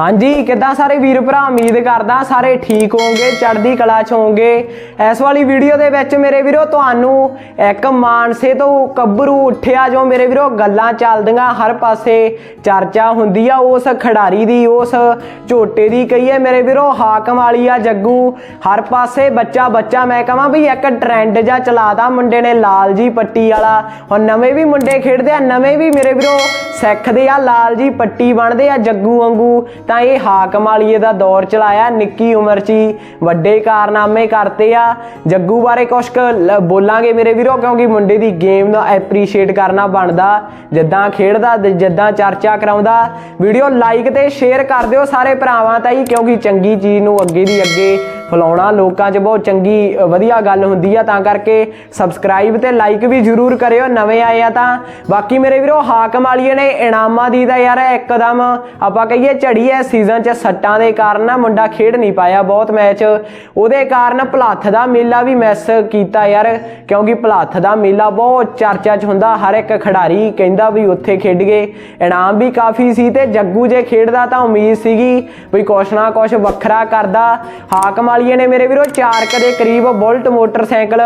ਹਾਂਜੀ, ਕਿੱਦਾਂ ਸਾਰੇ ਵੀਰ ਭਰਾ? ਉਮੀਦ ਕਰਦਾ ਸਾਰੇ ਠੀਕ ਹੋਵੋਗੇ, ਚੜ੍ਹਦੀ ਕਲਾ ਚ ਹੋਵੋਗੇ। ਇਸ ਵਾਲੀ ਵੀਡੀਓ ਦੇ ਵਿੱਚ ਮੇਰੇ ਵੀਰੋ, ਤੁਹਾਨੂੰ ਇੱਕ ਮਾਨਸੇ ਤੋਂ ਕੱਬਰੂ ਉੱਠਿਆ ਜੋ ਮੇਰੇ ਵੀਰੋ, ਗੱਲਾਂ ਚੱਲਦੀਆਂ ਹਰ ਪਾਸੇ। ਚਰਚਾ ਹੁੰਦੀ ਆ ਉਸ ਖਿਡਾਰੀ ਦੀ, ਉਸ ਝੋਟੇ ਦੀ। ਕਹੀਏ ਮੇਰੇ ਵੀਰੋ, ਹਾਕਮ ਵਾਲੀ ਆ ਜੱਗੂ। ਹਰ ਪਾਸੇ ਬੱਚਾ ਬੱਚਾ, ਮੈਂ ਕਹਾਂ ਵੀ ਇੱਕ ਟ੍ਰੈਂਡ ਜਾਂ ਚਲਾਦਾ ਮੁੰਡੇ ਨੇ ਲਾਲ ਜੀ ਪੱਟੀ ਵਾਲਾ। ਹੁਣ ਨਵੇਂ ਵੀ ਮੁੰਡੇ ਖੇਡਦੇ ਆ, ਨਵੇਂ ਵੀ ਮੇਰੇ ਵੀਰੋ ਸਿੱਖਦੇ ਆ ਲਾਲ ਜੀ ਪੱਟੀ ਬਣਦੇ ਆ ਜੱਗੂ ਵਾਂਗੂ। ਤਾਂ ਇਹ ਹਾਕਮ ਵਾਲੀਏ ਦਾ ਦੌਰ ਚਲਾਇਆ, ਨਿੱਕੀ ਉਮਰ 'ਚ ਹੀ ਵੱਡੇ ਕਾਰਨਾਮੇ ਕਰਤੇ ਆ। ਜੱਗੂ ਬਾਰੇ ਕੁਝ ਬੋਲਾਂਗੇ ਮੇਰੇ ਵੀਰੋ, ਕਿਉਂਕਿ ਮੁੰਡੇ ਦੀ ਗੇਮ ਨੂੰ ਐਪਰੀਸ਼ੀਏਟ ਕਰਨਾ ਬਣਦਾ। ਜਿੱਦਾਂ ਖੇਡਦਾ ਜਿੱਦਾਂ ਚਰਚਾ ਕਰਾਉਂਦਾ। ਵੀਡੀਓ ਲਾਈਕ ਤੇ ਸ਼ੇਅਰ ਕਰ ਦਿਓ ਸਾਰੇ ਭਰਾਵਾਂ ਤਾਈ, ਕਿਉਂਕਿ ਚੰਗੀ ਚੀਜ਼ ਨੂੰ ਅੱਗੇ ਦੀ ਅੱਗੇ ਫਲਾਉਣਾ ਲੋਕਾਂ 'ਚ ਬਹੁਤ ਚੰਗੀ ਵਧੀਆ ਗੱਲ ਹੁੰਦੀ ਆ, ਤਾਂ ਕਰਕੇ ਸਬਸਕ੍ਰਾਈਬ ਤੇ ਲਾਈਕ ਵੀ ਜਰੂਰ ਕਰਿਓ, ਨਵੇਂ ਆਏ ਆ ਤਾਂ। ਬਾਕੀ ਮੇਰੇ ਵੀਰੋ, ਹਾਕਮ ਵਾਲੀਏ ਨੇ ਇਨਾਮਾਂ ਦੀ ਤਾਂ ਯਾਰ ਇੱਕਦਮ ਆਪਾਂ ਕਹੀਏ ਝੜੀ ਐ ਸੀਜ਼ਨ 'ਚ ਸੱਟਾਂ ਦੇ ਕਾਰਨ ਨਾ ਮੁੰਡਾ ਖੇਡ ਨਹੀਂ ਪਾਇਆ ਬਹੁਤ ਮੈਚ ਉਹਦੇ ਕਾਰਨ ਭਲੱਥ ਦਾ ਮੇਲਾ ਵੀ ਮਿਸ ਕੀਤਾ ਯਾਰ, ਕਿਉਂਕਿ ਭਲੱਥ ਦਾ ਮੇਲਾ ਬਹੁਤ ਚਰਚਾ 'ਚ ਹੁੰਦਾ, ਹਰ ਇੱਕ ਖਿਡਾਰੀ ਕਹਿੰਦਾ ਵੀ ਉੱਥੇ ਖੇਡ ਗਏ। ਇਨਾਮ ਵੀ ਕਾਫੀ ਸੀ ਤੇ ਜੱਗੂ ਜੇ ਖੇਡਦਾ ਤਾਂ ਉਮੀਦ ਸੀਗੀ ਵੀ ਕੁਛ ਨਾ ਕੁਛ ਵੱਖਰਾ ਕਰਦਾ। ਹਾਕਮ ਵਾਲੀਏ ਨੇ ਮੇਰੇ ਵੀਰੋ 4 ਕਦੇ ਕਰੀਬ ਬੁਲਟ ਮੋਟਰਸਾਈਕਲ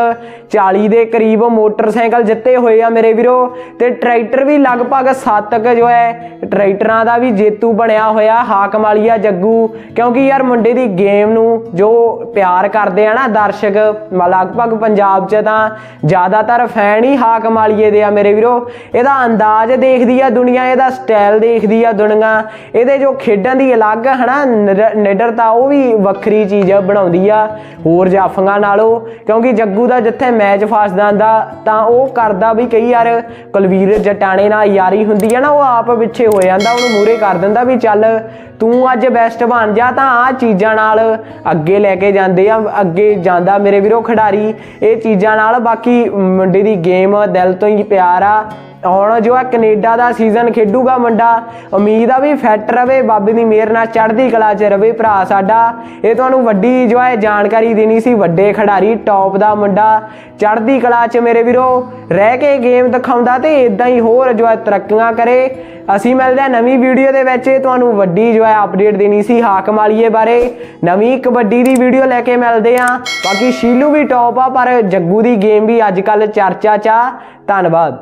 40 ਦੇ ਕਰੀਬ ਮੋਟਰਸਾਈਕਲ ਜਿੱਤੇ ਹੋਏ ਆ ਮੇਰੇ ਵੀਰੋ। ਤੇ ਟਰੈਕਟਰ ਵੀ ਲਗਭਗ 7 ਕ ਜੋ ਹੈ, ਟਰੈਕਟਰਾਂ ਦਾ ਵੀ ਜੇਤੂ ਬਣਿਆ ਹੋਇਆ ਹਾਕਮ ਵਾਲੀਆ ਜੱਗੂ। ਕਿਉਂਕਿ ਯਾਰ ਮੁੰਡੇ ਦੀ ਗੇਮ ਨੂੰ ਜੋ ਪਿਆਰ ਕਰਦੇ ਆ ਨਾ ਦਰਸ਼ਕ ਲਗਭਗ ਪੰਜਾਬ 'ਚ ਤਾਂ ਜ਼ਿਆਦਾਤਰ ਫੈਨ ਹੀ ਹਾਕਮ ਵਾਲੀਏ ਦੇ ਆ ਮੇਰੇ ਵੀਰੋ। ਇਹਦਾ ਅੰਦਾਜ਼ ਦੇਖਦੀ ਆ ਦੁਨੀਆ, ਇਹਦਾ ਸਟਾਈਲ ਦੇਖਦੀ ਆ ਦੁਨੀਆ। ਇਹਦੇ ਜੋ ਖੇਡਾਂ ਦੀ ਅਲੱਗ ਹਨਾ ਨਿਰ- ਨਿਡਰਤਾ ਉਹ ਵੀ ਵੱਖਰੀ ਚੀਜ਼ ਬਣਾ ਬਣਾਉਂਦੀ ਆ, ਹੋਰ ਜਾਫੀਆਂ ਨਾਲੋਂ, ਕਿਉਂਕਿ ਜੱਗੂ ਦਾ ਜਿੱਥੇ ਮੈਚ ਫਸਦਾ ਹੁੰਦਾ, ਤਾਂ ਉਹ ਕਰਦਾ ਵੀ ਕਈ ਯਾਰ, ਕੁਲਵੀਰ ਜਟਾਣੇ ਨਾਲ ਯਾਰੀ ਹੁੰਦੀ ਆ ਨਾ, ਉਹ ਆਪ ਪਿੱਛੇ ਹੋ ਜਾਂਦਾ, ਉਹਨੂੰ ਮੂਰੇ ਕਰ ਦਿੰਦਾ ਵੀ ਚੱਲ, ਤੂੰ ਅੱਜ ਬੈਸਟ ਬਣ ਜਾ, ਤਾਂ ਆ ਚੀਜ਼ਾਂ ਨਾਲ ਅੱਗੇ ਲੈ ਕੇ ਜਾਂਦੇ ਆ, ਅੱਗੇ ਜਾਂਦਾ ਮੇਰੇ ਵੀਰੋ ਖਿਡਾਰੀ, ਇਹ ਚੀਜ਼ਾਂ ਨਾਲ ਬਾਕੀ ਮੁੰਡੇ ਦੀ ਗੇਮ ਦਿਲ ਤੋਂ ਹੀ ਪਿਆਰ ਆ ਹੁਣ ਜੋ ਆ ਕੈਨੇਡਾ ਦਾ ਸੀਜ਼ਨ ਖੇਡੂਗਾ ਮੁੰਡਾ, ਉਮੀਦ ਆ ਵੀ ਫਿੱਟ ਰਵੇ, ਬਾਬੇ ਦੀ ਮਿਹਰ ਨਾਲ ਚੜ੍ਹਦੀ ਕਲਾ 'ਚ ਰਵੇ ਭਰਾ ਸਾਡਾ। ਇਹ ਤੁਹਾਨੂੰ ਵੱਡੀ ਜੋ ਹੈ ਜਾਣਕਾਰੀ ਦੇਣੀ ਸੀ, ਵੱਡੇ ਖਿਡਾਰੀ ਟੌਪ ਦਾ ਮੁੰਡਾ। ਚੜ੍ਹਦੀ ਕਲਾ 'ਚ ਮੇਰੇ ਵੀਰੋ, ਰਹਿ ਕੇ ਗੇਮ ਦਿਖਾਉਂਦਾ ਤੇ ਇਦਾਂ ਹੀ ਹੋਰ ਜੋ ਹੈ ਤਰੱਕੀਆਂ ਕਰੇ। ਅਸੀਂ ਮਿਲਦੇ ਹਾਂ ਨਵੀਂ ਵੀਡੀਓ ਦੇ ਵਿੱਚ, ਤੁਹਾਨੂੰ ਵੱਡੀ ਜੋ ਹੈ ਅਪਡੇਟ ਦੇਣੀ ਸੀ ਹਾਕਮ ਵਾਲੀਏ ਬਾਰੇ। ਨਵੀਂ ਕਬੱਡੀ ਦੀ ਵੀਡੀਓ ਲੈ ਕੇ ਮਿਲਦੇ ਹਾਂ ਬਾਕੀ ਸ਼ੀਲੂ ਵੀ ਟੌਪ ਆ, ਪਰ ਜੱਗੂ ਦੀ ਗੇਮ ਵੀ ਅੱਜ ਕੱਲ ਚਰਚਾ 'ਚ ਆ। ਧੰਨਵਾਦ।